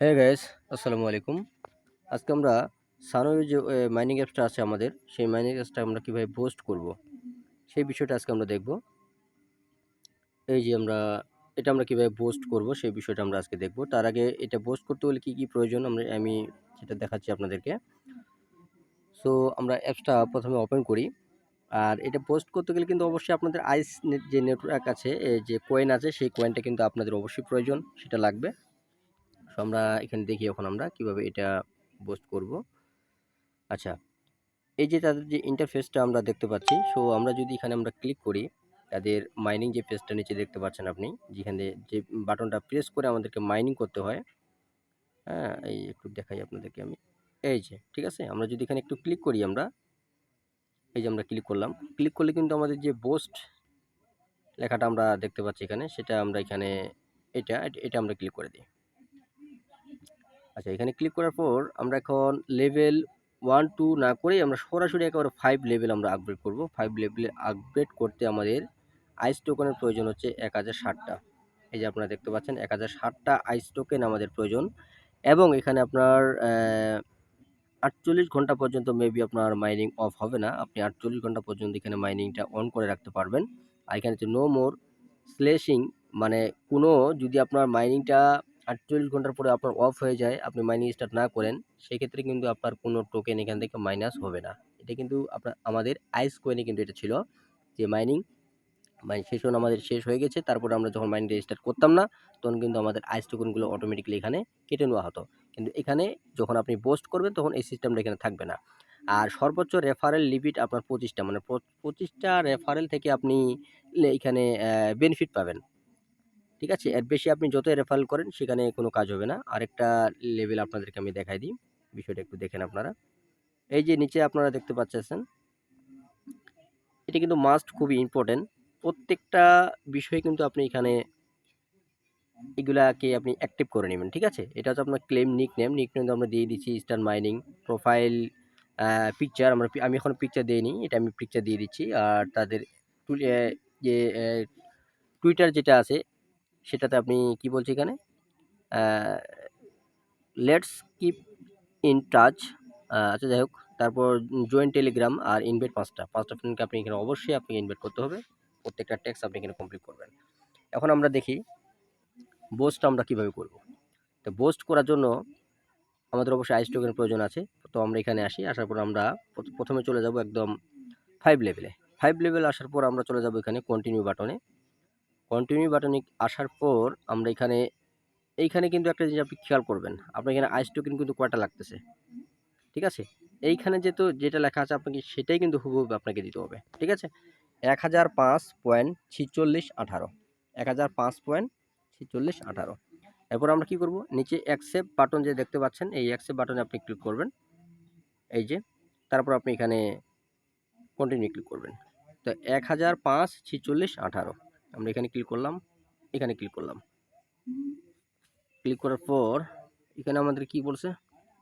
হ্যাঁ গাইস আসসালামু আলাইকুম আজকে আমরা সানোর যে মাইনিং অ্যাপসটা আছে আমাদের, সেই মাইনিং অ্যাপসটা আমরা কীভাবে পোস্ট করব, সেই বিষয়টা আজকে আমরা দেখব। এই যে আমরা, এটা আমরা কীভাবে পোস্ট করব, সেই বিষয়টা আমরা আজকে দেখব। তার আগে এটা পোস্ট করতে হলে কী কী প্রয়োজন? আমরা, আমি সেটা দেখাচ্ছি আপনাদেরকে। সো আমরা অ্যাপসটা প্রথমে ওপেন করি। আর এটা পোস্ট করতে গেলে কিন্তু অবশ্যই আপনাদের আইস যে নেটওয়ার্ক আছে যে কয়েন আছে, সেই কয়েনটা কিন্তু আপনাদের অবশ্যই প্রয়োজন, সেটা লাগবে। সো আমরা এখানে দেখি এখন আমরা কীভাবে এটা পোস্ট করব। আচ্ছা এই যে তাদের যে ইন্টারফেসটা আমরা দেখতে পাচ্ছি, সো আমরা যদি এখানে আমরা ক্লিক করি, তাদের মাইনিং যে পেজটা নিচে দেখতে পাচ্ছেন আপনি, যেখানে যে বাটনটা প্রেস করে আমাদেরকে মাইনিং করতে হয় হ্যাঁ এই একটু দেখাই আপনাদেরকে আমি। এই যে, ঠিক আছে? আমরা যদি এখানে একটু ক্লিক করি আমরা এই যে আমরা ক্লিক করলাম। ক্লিক করলে কিন্তু আমাদের যে বোস্ট লেখাটা আমরা দেখতে পাচ্ছি এখানে, সেটা আমরা এখানে, এটা এটা আমরা ক্লিক করে দিই। আচ্ছা এখানে ক্লিক করার পর আমরা এখন লেভেল ওয়ান টু না করেই আমরা সরাসরি একেবারে ফাইভ লেভেল আমরা আপগ্রেড করব। ফাইভ লেভেলে আপগ্রেড করতে আমাদের আইস টোকেনের প্রয়োজন হচ্ছে এক হাজার ষাটটা। এই যে আপনারা দেখতে পাচ্ছেন, এক হাজার ষাটটা আইস টোকেন আমাদের প্রয়োজন। এবং এখানে আপনার আটচল্লিশ ঘণ্টা পর্যন্ত মেবি আপনার মাইনিং অফ হবে না। আপনি আটচল্লিশ ঘণ্টা পর্যন্ত এখানে মাইনিংটা অন করে রাখতে পারবেন। আর এখানে হচ্ছে নো মোর স্লেশিং মানে কোনো যদি আপনার মাইনিংটা আটচল্লিশ ঘণ্টার পরে আপনার অফ হয়ে যায়, আপনি মাইনিং স্টার্ট না করেন, সেক্ষেত্রে কিন্তু আপনার কোনো টোকেন এখান থেকে মাইনাস হবে না। এটা কিন্তু আপনার, আমাদের আইস কোয়েনে কিন্তু এটা ছিল যে মাইনিং মানে সেশন আমাদের শেষ হয়ে গেছে। তারপরে আমরা যখন মাইনিং স্টার্ট করতাম না, তখন কিন্তু আমাদের আইস টোকেনগুলো অটোমেটিক্যালি এখানে কেটে নেওয়া হতো। কিন্তু এখানে যখন আপনি পোস্ট করবেন তখন এই সিস্টেমটা এখানে থাকবে না। আর সর্বোচ্চ রেফারেল লিমিট আপনার পঁচিশটা মানে পঁচিশটা রেফারেল থেকে আপনি এখানে বেনিফিট পাবেন। ঠিক আছে? এর বেশি আপনি যতই রেফারেল করেন সেখানে কোনো কাজ হবে না। আরেকটা লেভেল আপনাদেরকে আমি দেখাই দিই। বিষয়টা একটু দেখেন আপনারা। এই যে নিচে আপনারা দেখতে পাচ্ছেন, এটা কিন্তু মাস্ট খুবই ইম্পর্টেন্ট প্রত্যেকটা বিষয় কিন্তু আপনি এখানে এগুলাকে আপনি অ্যাক্টিভ করে নেবেন, ঠিক আছে? এটা হচ্ছে আপনার claim nick name nick name আমরা দিয়ে দিচ্ছি স্টার মাইনিং প্রোফাইল পিকচার আমরা আমি এখন পিকচার দিইনি, এটা আমি পিকচার দিয়ে দিচ্ছি। আর তাদের যে টুইটার যেটা আছে, সেটাতে আপনি কি বলছি এখানে? লেটস কিপ ইন টাচ আচ্ছা যাই হোক, তারপর জয়েন্ট টেলিগ্রাম আর ইনভেট পাঁচটা। পাঁচটা ফ্রেন্ডকে আপনি এখানে অবশ্যই আপনি ইনভেট করতে হবে। প্রত্যেকটা ট্যাক্স আপনি এখানে কমপ্লিট করবেন। এখন আমরা দেখি বোস্টটা আমরা কীভাবে করব? তো বোস্ট করার জন্য আমাদের অবশ্যই আইস টোকেনের প্রয়োজন আছে। তো আমরা এখানে আসি, আসার পর আমরা প্রথমে চলে যাব একদম ফাইভ লেভেলে ফাইভ লেভেল আসার পর আমরা চলে যাব এখানে কন্টিনিউ বাটনে কন্টিনিউ বাটনে আসার পর আমরা এখানে, এইখানে কিন্তু একটা জিনিস আপনি খেয়াল করবেন, আপনার এখানে আইস টোকেন কিন্তু কয়টা লাগতেছে? ঠিক আছে? এইখানে যেহেতু যেটা লেখা আছে আপনাকে, সেটাই কিন্তু হুবহু আপনাকে দিতে হবে। ঠিক আছে? এক হাজার পাঁচ পয়েন্ট ছিচল্লিশ আঠারো। এক হাজার পাঁচ পয়েন্ট ছিচল্লিশ আঠারো। এরপর আমরা কি করব? নিচে অ্যাকসেপ্ট বাটন যে দেখতে পাচ্ছেন, এই অ্যাকসেপ্ট বাটনে আপনি ক্লিক করবেন। এই যে, তারপর আপনি এখানে কন্টিনিউ ক্লিক করবেন। তো এক হাজার পাঁচ ছিচল্লিশ, আঠারো। আমরা এখানে ক্লিক করলাম, এখানে ক্লিক করলাম। ক্লিক করার পর, এখানে আমাদের কি বলছে?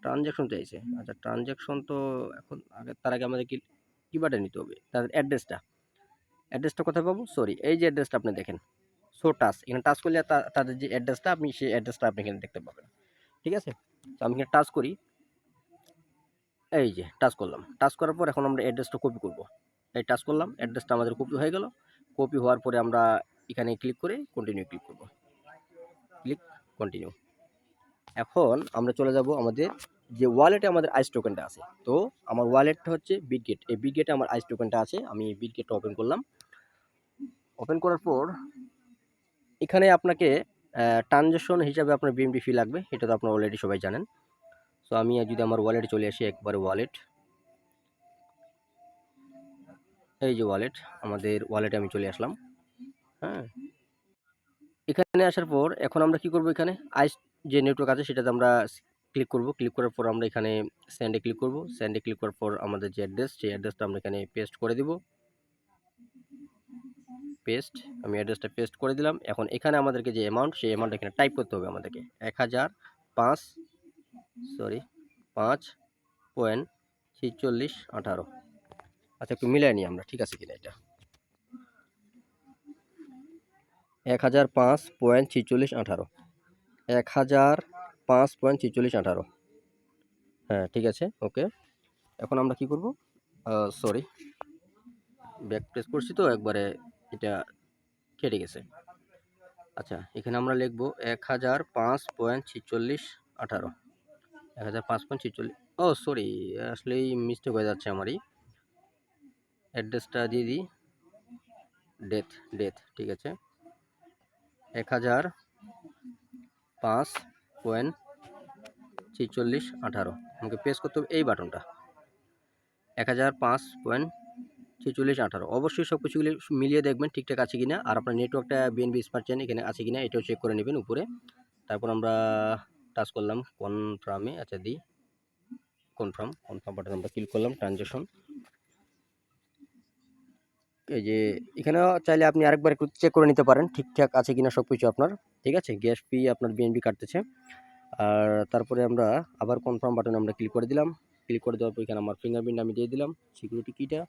ট্রানজ্যাকশন চাইছে। আচ্ছা ট্রানজ্যাকশন তো এখন আগে, তার আগে আমাদের কি, কী বাটে নিতে হবে? তাদের অ্যাড্রেসটা অ্যাড্রেসটা কোথায় পাবো? সরি এই যে অ্যাড্রেসটা আপনি দেখেন। শো টাচ এখানে টাচ করলে তাদের যে অ্যাড্রেসটা আপনি সেই অ্যাড্রেসটা আপনি এখানে দেখতে পাবেন। ঠিক আছে? তো আমি এখানে টাচ করি। এই যে টাচ করলাম। টাচ করার পর এখন আমরা অ্যাড্রেসটা কপি করব। এই টাচ করলাম অ্যাড্রেসটা আমাদের কপি হয়ে গেল। কপি হওয়ার পরে আমরা এখানে ক্লিক করে কন্টিনিউ ক্লিক করব। ক্লিক কন্টিনিউ এখন আমরা চলে যাব আমাদের যে ওয়ালেটে আমাদের আইস টোকেনটা আছে। তো, আমার ওয়ালেটটা হচ্ছে বিটগেট এই বিটগেটে আমার আইস টোকেনটা আছে। আমি বিটগেটটা ওপেন করলাম। ওপেন করার পর এখানে আপনাকে ট্রানজ্যাকশন হিসাবে আপনার বিএমডি ফি লাগবে, এটা তো আপনার অলরেডি সবাই জানেন। সো আমি যদি আমার ওয়ালেটে চলে আসি, একবারে ওয়ালেট এই যে ওয়ালেট আমাদের ওয়ালেটে আমি চলে আসলাম। হ্যাঁ। এখানে আসার পর, এখন আমরা কি করব এখানে? আইস যে নেটওয়ার্ক আছে, সেটাতে আমরা ক্লিক করব। ক্লিক করার পর আমরা এখানে স্যান্ডে ক্লিক করব। স্যান্ডে ক্লিক করার পর আমাদের যে অ্যাড্রেস সেই অ্যাড্রেসটা আমরা এখানে পেস্ট করে দিব। পেস্ট আমি অ্যাড্রেসটা পেস্ট করে দিলাম। এখন এখানে আমাদেরকে যে অ্যামাউন্ট সেই অ্যামাউন্ট এখানে টাইপ করতে হবে আমাদেরকে। এক হাজার পাঁচ সরি পাঁচ পয়েন্ট ছিচল্লিশ আঠারো। আচ্ছা একটু মিলাই নিই আমরা, ঠিক আছে কিনা এটা? এক হাজার পাঁচ পয়েন্ট ছিচল্লিশ আঠারো। এক হাজার পাঁচ পয়েন্ট ছেচল্লিশ আঠারো। হ্যাঁ ঠিক আছে ওকে এখন আমরা কি করব? সরি ব্যাক প্রেস করছি তো, একবারে এটা কেটে গেছে। আচ্ছা এখানে আমরা লিখব এক হাজার পাঁচ পয়েন্ট ছিচল্লিশ আঠারো। এক হাজার পাঁচ পয়েন্ট ছিচল্লিশ ও সরি, আসলেই মিস্টেক হয়ে যাচ্ছে আমারই। অ্যাড্রেসটা দিয়ে দিই। ডেথ ডেথ ঠিক আছে। এক হাজার পাঁচ পয়েন্ট ছিচল্লিশ আঠারো। আমাকে প্রেস করতে হবে এই বাটনটা এক হাজার পাঁচ পয়েন্ট ছেচল্লিশ আঠারো। অবশ্যই সব কিছুগুলি মিলিয়ে দেখবেন ঠিকঠাক আছে কিনা, আর আপনার নেটওয়ার্কটা বিএনবি স্মার্ট চেন এখানে আছে কিনা, এটাও চেক করে নেবেন উপরে। তারপর আমরা টাচ করলাম কনফার্মে আচ্ছা দিই। কনফার্ম কনফার্ম বাটন আমরা ক্লিক করলাম ট্রানজ্যাকশন এই যে এখানে চাইলে আপনি আরেকবার একটু চেক করে নিতে পারেন, ঠিকঠাক আছে কিনা সব কিছু আপনার, ঠিক আছে? গ্যাস ফি আপনার বিএনবি কাটতেছে। আর তারপরে আমরা আবার কনফার্ম বাটনে আমরা ক্লিক করে দিলাম। ক্লিক করে দেওয়ার পর এখানে আমার ফিঙ্গারপ্রিন্ট আমি দিয়ে দিলাম সিকিউরিটি কিটা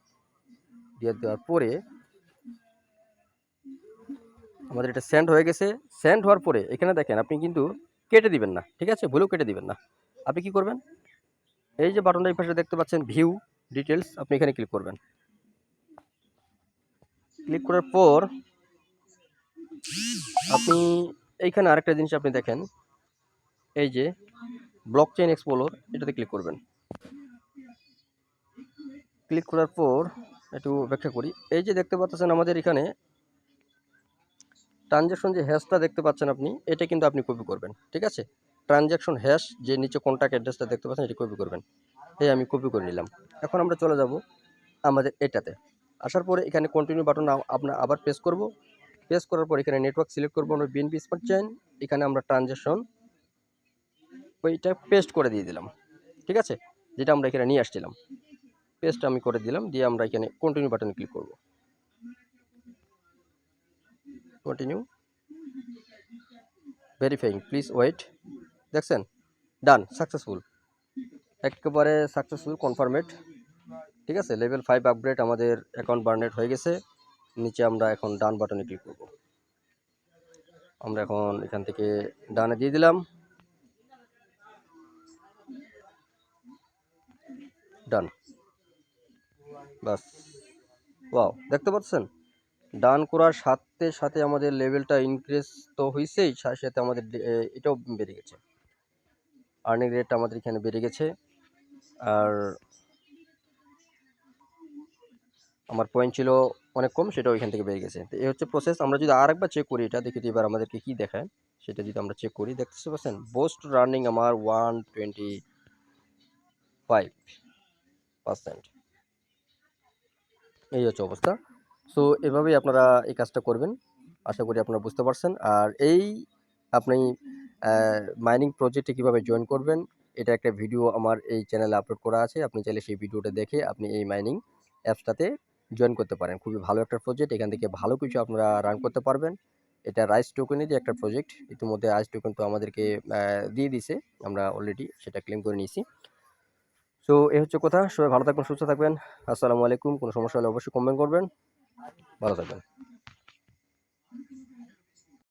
দিয়ে দেওয়ার পরে আমাদের এটা সেন্ড হয়ে গেছে। সেন্ড হওয়ার পরে এখানে দেখেন আপনি কিন্তু কেটে দিবেন না, ঠিক আছে? ভুলেও কেটে দিবেন না। আপনি কি করবেন? এই যে বাটনটা এই পাশে দেখতে পাচ্ছেন ভিউ ডিটেলস আপনি এখানে ক্লিক করবেন। ক্লিক করার পর আপনি এইখানে আরেকটা জিনিস আপনি দেখেন, এই যে ব্লক চেইন এক্সপ্লোর এটাতে ক্লিক করবেন। ক্লিক করার পর একটু ব্যাখ্যা করি। এই যে দেখতে পাচ্ছেন আমাদের এখানে ট্রানজ্যাকশন যে হ্যাশটা দেখতে পাচ্ছেন আপনি, এটা কিন্তু আপনি কপি করবেন, ঠিক আছে? ট্রানজ্যাকশন হ্যাশ যে নিচে কন্ট্যাক্ট অ্যাড্রেসটা দেখতে পাচ্ছেন, এটি কপি করবেন। এই আমি কপি করে নিলাম। এখন আমরা চলে যাব আমাদের এটাতে। আসার পরে এখানে কন্টিনিউ বাটন আপনার আবার প্রেস করব। প্রেস করার পর এখানে নেটওয়ার্ক সিলেক্ট করব আমরা বিএনপি স্মার্ট চেইন এখানে আমরা ট্রানজ্যাকশন ওইটা পেস্ট করে দিয়ে দিলাম, ঠিক আছে? যেটা আমরা এখানে নিয়ে আসছিলাম। পেস্ট আমি করে দিলাম, দিয়ে আমরা এখানে কন্টিনিউ বাটনে ক্লিক করব। কন্টিনিউ ভেরিফাইং প্লিজ ওয়েট দেখছেন? ডান সাকসেসফুল একেবারে সাকসেসফুল কনফার্মেড ঠিক আছে? লেভেল ফাইভ আপগ্রেড আমাদের অ্যাকাউন্ট বার্নেট হয়ে গেছে। নিচে আমরা এখন ডান বাটনে ক্লিক করব। আমরা এখন এখান থেকে ডানে দিয়ে দিলাম। ডান বাস ওয়াও, দেখতে পাচ্ছেন? ডান করার সাথে সাথে আমাদের লেভেলটা ইনক্রিজ তো হয়েছেই সাথে সাথে আমাদের এটাও বেড়ে গেছে। আর্নিং রেট আমাদের এখানে বেড়ে গেছে। আর আমার পয়েন্ট ছিল অনেক কম, সেটাও এখান থেকে বেড়ে গেছে। তো এই হচ্ছে প্রসেস আমরা যদি আরেকবার চেক করি, এটা দেখি এবার আমাদেরকে কী দেখায়, সেটা যদি আমরা চেক করি দেখতে পাচ্ছেন? বোস্ট রানিং আমার ওয়ান টোয়েন্টি ফাইভ পার্সেন্ট এই হচ্ছে অবস্থা। সো এভাবেই আপনারা এই কাজটা করবেন। আশা করি আপনারা বুঝতে পারছেন। আর এই আপনি মাইনিং প্রজেক্টে কীভাবে জয়েন করবেন, এটা একটা ভিডিও আমার এই চ্যানেলে আপলোড করা আছে। আপনি চাইলে সেই ভিডিওটা দেখে আপনি এই মাইনিং অ্যাপসটাতে জয়েন করতে পারেন। খুবই ভালো একটা প্রজেক্ট এখান থেকে ভালো কিছু আপনারা রান করতে পারবেন। এটা রাইস টোকেনেরই একটা প্রজেক্ট ইতিমধ্যে রাইস টোকেন তো আমাদেরকে দিয়ে দিছে। আমরা অলরেডি সেটা ক্লেম করে নিয়েছি। সো এ হচ্ছে কথা। সবাই ভালো থাকবেন, সুস্থ থাকবেন। আসসালামু আলাইকুম। কোনো সমস্যা হলে অবশ্যই কমেন্ট করবেন। ভালো থাকবেন।